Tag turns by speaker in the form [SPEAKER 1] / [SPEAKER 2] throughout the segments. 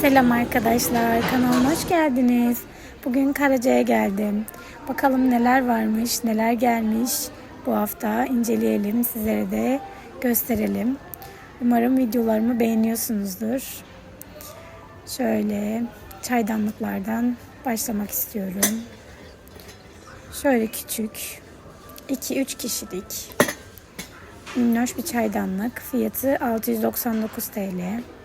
[SPEAKER 1] Selam arkadaşlar, kanalıma hoş geldiniz. Bugün Karaca'ya geldim. Bakalım neler varmış, neler gelmiş. Bu hafta inceleyelim, sizlere de gösterelim. Umarım videolarımı beğeniyorsunuzdur. Şöyle çaydanlıklardan başlamak istiyorum. Şöyle küçük, 2-3 kişilik minnoş bir çaydanlık. Fiyatı 699 TL.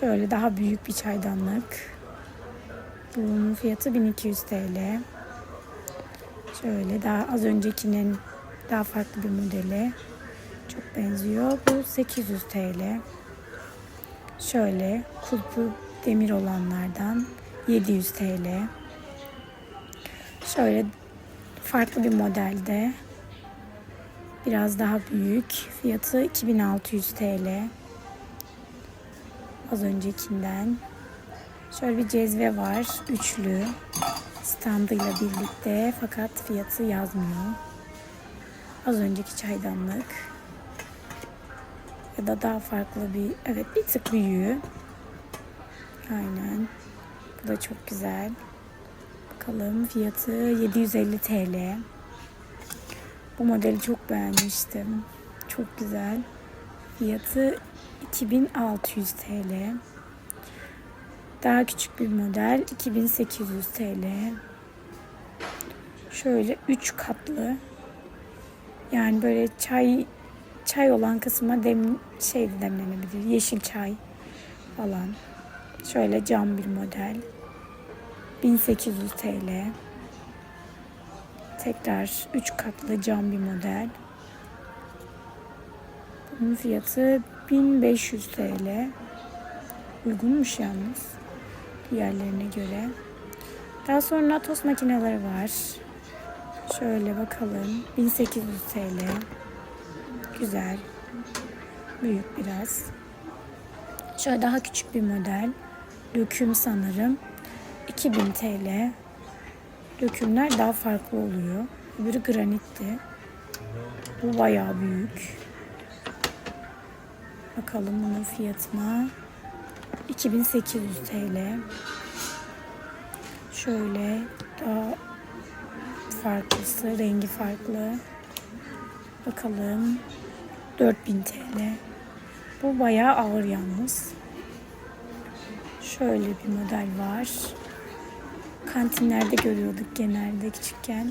[SPEAKER 1] Şöyle daha büyük bir çaydanlık. Bunun fiyatı 1200 TL. Şöyle daha az öncekinin daha farklı bir modeli. Çok benziyor. Bu 800 TL. Şöyle kulpu demir olanlardan 700 TL. Şöyle farklı bir modelde. Biraz daha büyük. Fiyatı 2600 TL az öncekinden. Şöyle bir cezve var. Üçlü. Standıyla birlikte fakat fiyatı yazmıyor. Az önceki çaydanlık. Ya da daha farklı bir, evet bir tık büyüğü. Aynen. Bu da çok güzel. Bakalım fiyatı 750 TL. Bu modeli çok beğenmiştim. Çok güzel. Fiyatı 2600 TL. Daha küçük bir model 2800 TL. Şöyle 3 katlı. Yani böyle çay çay olan kısma dem şey demlenebilir. Yeşil çay falan. Şöyle cam bir model. 1800 TL. Tekrar 3 katlı cam bir model. Bunun fiyatı 1500 TL. Uygunmuş yalnız diğerlerine göre. Daha sonra tost makineleri var. Şöyle bakalım. 1800 TL. Güzel. Büyük biraz. Şöyle daha küçük bir model. Döküm sanırım. 2000 TL. Dökümler daha farklı oluyor. Öbürü granitti. Bu bayağı büyük. Bakalım bunun fiyatına. 2800 TL. Şöyle daha farklısı, rengi farklı. Bakalım. 4000 TL. Bu bayağı ağır yalnız. Şöyle bir model var. Kantinlerde görüyorduk genelde küçükken.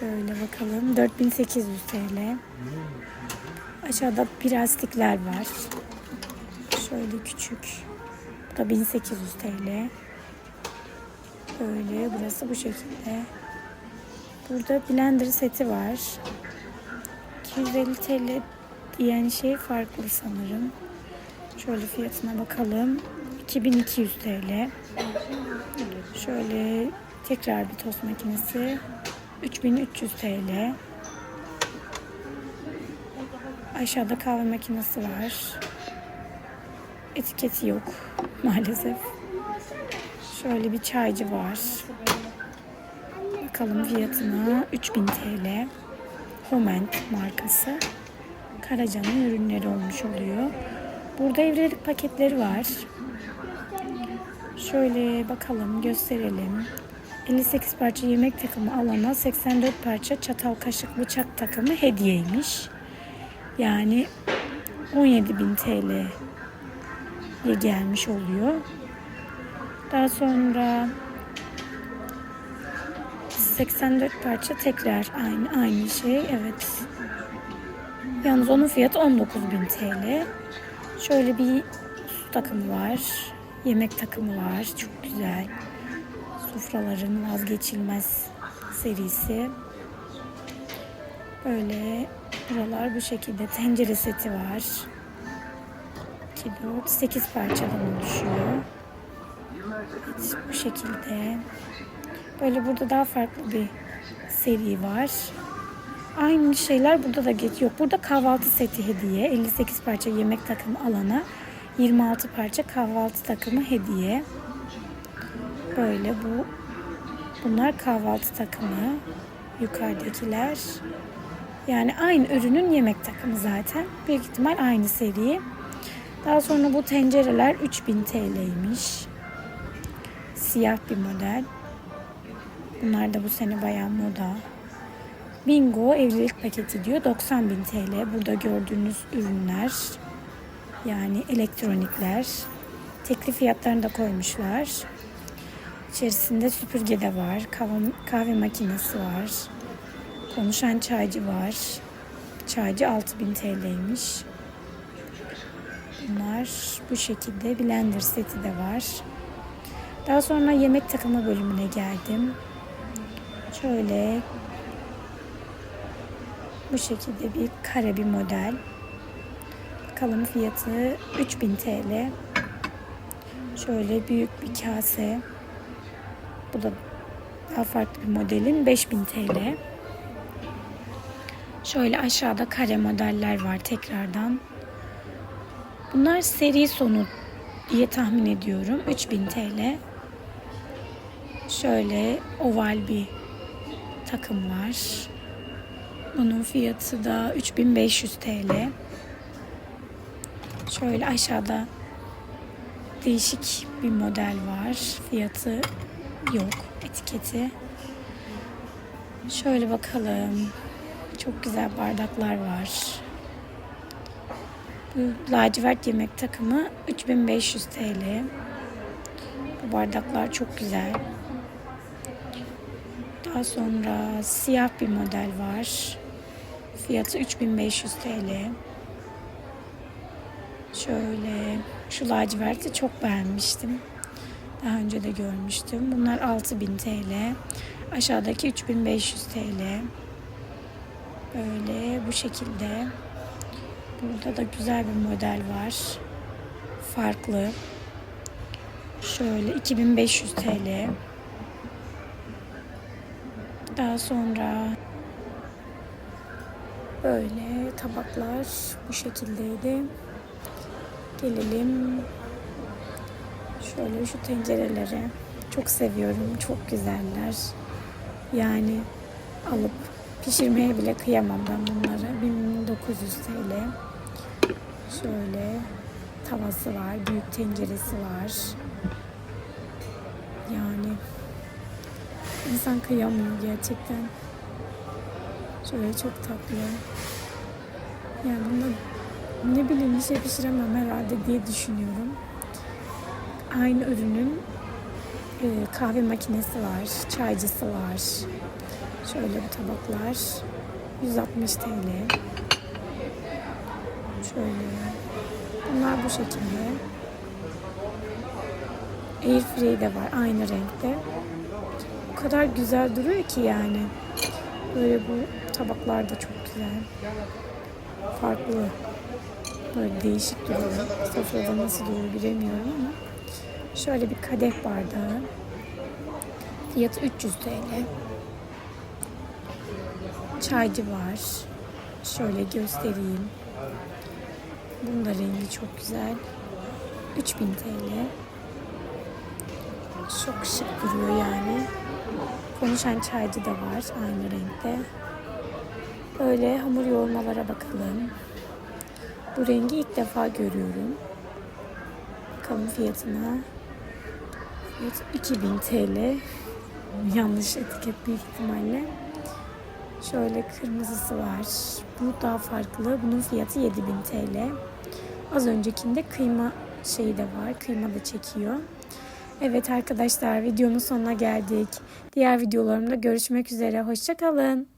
[SPEAKER 1] Şöyle bakalım. 4800 TL. Aşağıda plastikler var. Şöyle küçük. Bu da 1800 TL. Böyle burası bu şekilde. Burada blender seti var. 250 TL diyen şey farklı sanırım. Şöyle fiyatına bakalım. 2200 TL. Şöyle tekrar bir tost makinesi. 3300 TL. Aşağıda kahve makinesi var. Etiketi yok maalesef. Şöyle bir çaycı var. Bakalım fiyatına 3000 TL. Homent markası. Karaca'nın ürünleri olmuş oluyor. Burada evlilik paketleri var. Şöyle bakalım gösterelim. 58 parça yemek takımı alana 84 parça çatal kaşık bıçak takımı hediyeymiş. Yani 17.000 TL'ye gelmiş oluyor. Daha sonra 84 parça tekrar aynı aynı şey. Evet. Yalnız onun fiyatı 19.000 TL. Şöyle bir su takımı var. Yemek takımı var. Çok güzel. Sofraların vazgeçilmez serisi. Böyle buralar bu şekilde. Tencere seti var. 2, 4, 8 parçadan oluşuyor. Evet, bu şekilde. Böyle burada daha farklı bir seri var. Aynı şeyler burada da geçiyor. Burada kahvaltı seti hediye. 58 parça yemek takımı alana 26 parça kahvaltı takımı hediye. Böyle bu bunlar kahvaltı takımı. Yukarıdakiler. Yani aynı ürünün yemek takımı zaten. Büyük ihtimal aynı seri. Daha sonra bu tencereler 3000 TL'ymiş. Siyah bir model. Bunlar da bu sene bayağı moda. Bingo evlilik paketi diyor 90 bin TL. Burada gördüğünüz ürünler yani elektronikler. Teklif fiyatlarını da koymuşlar. İçerisinde süpürge de var. Kahve, kahve makinesi var. Konuşan çaycı var. Çaycı 6000 TL'ymiş. Bunlar bu şekilde blender seti de var. Daha sonra yemek takımı bölümüne geldim. Şöyle bu şekilde bir kare bir model. Bakalım fiyatı 3000 TL. Şöyle büyük bir kase. Bu da daha farklı bir modelin 5000 TL. Şöyle aşağıda kare modeller var tekrardan. Bunlar seri sonu diye tahmin ediyorum. 3000 TL. Şöyle oval bir takım var. Bunun fiyatı da 3500 TL. Şöyle aşağıda değişik bir model var. Fiyatı yok etiketi. Şöyle bakalım. Çok güzel bardaklar var. Bu lacivert yemek takımı 3500 TL. Bu bardaklar çok güzel. Daha sonra siyah bir model var. Fiyatı 3500 TL. Şöyle şu laciverti çok beğenmiştim. Daha önce de görmüştüm. Bunlar 6000 TL. Aşağıdaki 3500 TL. Böyle bu şekilde. Burada da güzel bir model var. Farklı. Şöyle 2500 TL. Daha sonra böyle tabaklar bu şekildeydi. Gelelim şöyle şu tencerelere. Çok seviyorum. Çok güzeller. Yani alıp pişirmeye bile kıyamam ben bunları. 1900 TL. Şöyle tavası var. Büyük tenceresi var. Yani insan kıyamıyor gerçekten. Şöyle çok tatlı. Yani bunda ne bileyim bir şey pişiremem herhalde diye düşünüyorum. Aynı ürünün e, kahve makinesi var, çaycısı var. Şöyle bu tabaklar 160 TL. Şöyle. Bunlar bu şekilde. Airfryer de var aynı renkte. O kadar güzel duruyor ki yani. Böyle bu tabaklar da çok güzel. Farklı. Böyle değişik duruyor. Sofrada nasıl duruyor bilemiyorum ama. Şöyle bir kadeh bardağı. Fiyatı 300 TL. Çaycı var. Şöyle göstereyim. Bunun da rengi çok güzel. 3000 TL. Çok şık duruyor yani. Konuşan çaycı da var aynı renkte. Böyle hamur yoğurmalara bakalım. Bu rengi ilk defa görüyorum. Bakalım fiyatına. Fiyatı 2000 TL. Yanlış etiket büyük ihtimalle. Şöyle kırmızısı var. Bu daha farklı. Bunun fiyatı 7000 TL. Az öncekinde kıyma şeyi de var. Kıyma da çekiyor. Evet arkadaşlar videomun sonuna geldik. Diğer videolarımda görüşmek üzere. Hoşçakalın.